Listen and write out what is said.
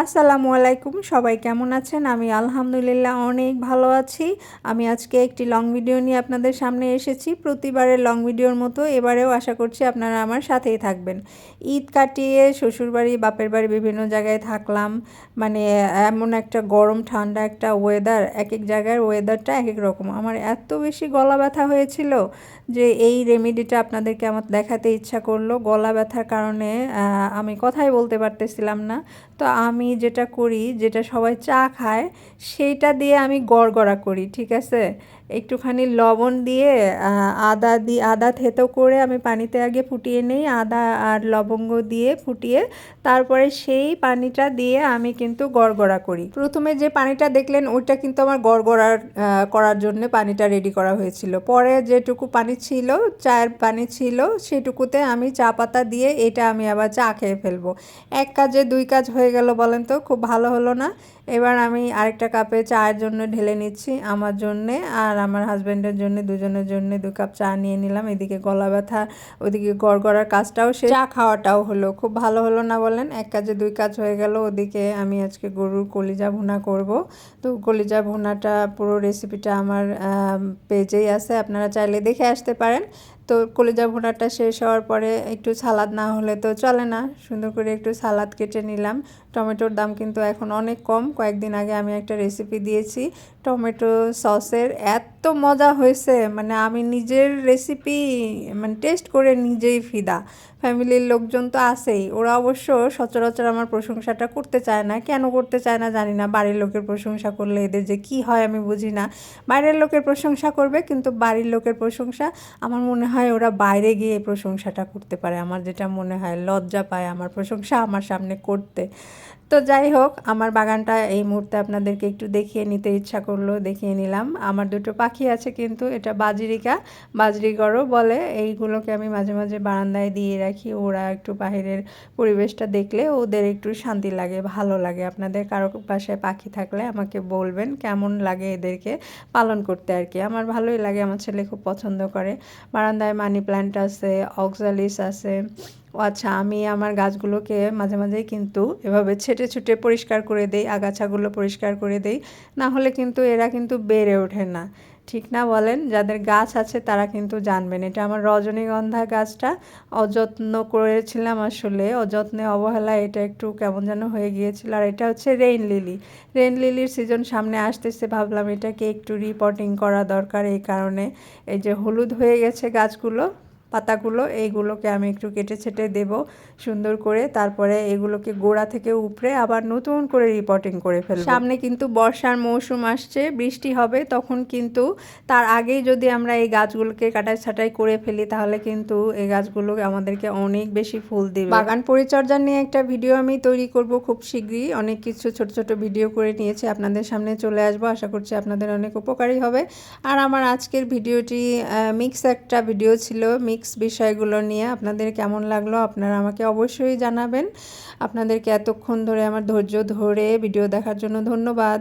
আসসালামু আলাইকুম, সবাই কেমন আছেন? আমি আলহামদুলিল্লাহ অনেক ভালো আছি। আমি আজকে একটি লং ভিডিও নিয়ে আপনাদের সামনে এসেছি। প্রতিবারের লং ভিডিওর মতো এবারেও আশা করছি আপনারা আমার সাথেই থাকবেন। ঈদ কাটিয়ে শ্বশুরবাড়ি, বাপের বাড়ি বিভিন্ন জায়গায় থাকলাম। মানে এমন একটা গরম, ঠান্ডা একটা ওয়েদার এক এক জায়গার ওয়েদারটা এক এক রকম। আমার এত বেশি গলা ব্যথা হয়েছিল যে এই রেমেডিটা আপনাদেরকে আমার দেখাতে ইচ্ছা করল। গলা ব্যথার কারণে আমি কথাই বলতে পারতেছিলাম না। তো আমি যেটা করি যেটা সবাই চা খায় সেইটা দিয়ে আমি গড়গড়া করি ঠিক আছে? একটুখানি লবণ দিয়ে আদা দিয়ে আদা থেতো করে আমি পানিতে আগে ফুটিয়ে নেই, আদা আর লবঙ্গ দিয়ে ফুটিয়ে তারপরে সেই পানিটা দিয়ে আমি কিন্তু গড়গড়া করি। প্রথমে যে পানিটা দেখলেন, ওইটা কিন্তু আমার গড়গড়া করার জন্য পানিটা রেডি করা হয়েছিল। পরে যেটুকু পানি ছিল, চায়ের পানি ছিল, সেটুকুতে আমি চা পাতা দিয়ে এটা আমি আবার চা খেয়ে ফেলব। এক কাজে দুই কাজ হয়ে গেল বলেন তো, খুব ভালো হলো না। এবার আমি আরেকটা কাপে চায়ের জন্য ঢেলে নিচ্ছি, আমার জন্যে। আর আমার হাজব্যান্ডের জন্য দুজনের জন্য দু কাপ চা নিয়ে নিলাম। এদিকে গলা ব্যথা ওদিকে গড় গড়ার কাজটাও সে চা খাওয়াটাও হলো। খুব ভালো হলো না বলেন এক কাজে দুই কাজ হয়ে গেল। ওদিকে আমি আজকে গরুর কলিজা ভুনা করব। তো কলিজা ভুনাটা পুরো রেসিপিটা আমার পেজেই আছে আপনারা চাইলে দেখে আসতে পারেন। তো কলিজা ভোনাটা শেষ হওয়ার পরে একটু সালাদ না হলে তো চলে না। সুন্দর করে একটু সালাদ কেটে নিলাম। টমেটোর দাম কিন্তু এখন অনেক কম। কয়েকদিন আগে আমি একটা রেসিপি দিয়েছি। টমেটো সসের এত মজা হয়েছে। মানে আমি নিজের রেসিপি মানে টেস্ট করে নিজেই ফিদা। ফ্যামিলির লোকজন তো আসেই ওরা অবশ্য সচরাচর আমার প্রশংসাটা করতে চায় না। কেন করতে চায় না জানি না। বাড়ির লোকের প্রশংসা করলে এদের যে কি হয় আমি বুঝি না। বাইরের লোকের প্রশংসা করবে, কিন্তু বাড়ির লোকের প্রশংসা আমার মনে হয় ওরা বাইরে গিয়ে প্রশংসাটা করতে পারে। আমার যেটা মনে হয়, লজ্জা পায় আমার প্রশংসা আমার সামনে করতে। তো যাই হোক, আমার বাগানটা এই মুহূর্তে আপনাদেরকে একটু দেখিয়ে নিতে ইচ্ছা করল, দেখিয়ে নিলাম। আমার দুটো পাখি আছে কিন্তু, এটা বাজরিকা বাজরিগড়ও বলে, এইগুলোকে আমি মাঝে মাঝে বারান্দায় দিয়ে রাখি। ওরা একটু বাহিরের পরিবেশটা দেখলে ওদের একটু শান্তি লাগে, ভালো লাগে। আপনাদের কারও বাসায় পাখি থাকলে আমাকে বলবেন, কেমন লাগে এদেরকে পালন করতে আর কি। আমার ভালোই লাগে, আমার ছেলে খুব পছন্দ করে। বারান্দায় মানি প্ল্যান্ট আছে, অক্সালিস আছে ও আচ্ছা আমি আমার গাছগুলোকে মাঝে মাঝেই কিন্তু এভাবে ছেটে ছুটে পরিষ্কার করে দেই, আগাছাগুলো পরিষ্কার করে দেই। না হলে কিন্তু এরা কিন্তু বেড়ে ওঠে না। ঠিক না বলেন? যাদের গাছ আছে তারা কিন্তু জানবেন। এটা আমার রজনীগন্ধা গাছটা। অযত্ন করেছিলাম আসলে। অযত্নে অবহেলা, এটা একটু কেমন যেন হয়ে গিয়েছিল। আর এটা হচ্ছে রেইন লিলি রেইন লিলির সিজন সামনে আসতেছে, ভাবলাম এটাকে একটু রিপোর্টিং করা দরকার এই কারণে। এই যে হলুদ হয়ে গেছে গাছগুলো। পাতাগুলো এইগুলোকে আমি একটু কেটে ছেটে দেব সুন্দর করে। তারপরে এগুলোকে গোড়া থেকে উপরে আবার নতুন করে রিপোর্টিং করে ফেলব। সামনে কিন্তু বর্ষার মৌসুম আসছে বৃষ্টি হবে তখন কিন্তু তার আগেই যদি আমরা এই গাছগুলোকে কাটাই ছাটাই করে ফেলি তাহলে কিন্তু এই গাছগুলো আমাদেরকে অনেক বেশি ফুল দেবে। বাগান পরিচর্যা নিয়ে একটা ভিডিও আমি তৈরি করব খুব শীঘ্রই। অনেক কিছু ছোট ছোট ভিডিও করে নিয়েছি আপনাদের সামনে চলে আসব। আশা করছি আপনাদের অনেক উপকারী হবে। আর আমার আজকের ভিডিওটি মিক্স একটা ভিডিও ছিল মিক্স টপিক্স বিষয়গুলো নিয়ে আপনাদের কেমন লাগল আপনারা আমাকে অবশ্যই জানাবেন। আপনাদেরকে এতক্ষণ ধরে আমার ধৈর্য ধরে ভিডিও দেখার জন্য ধন্যবাদ।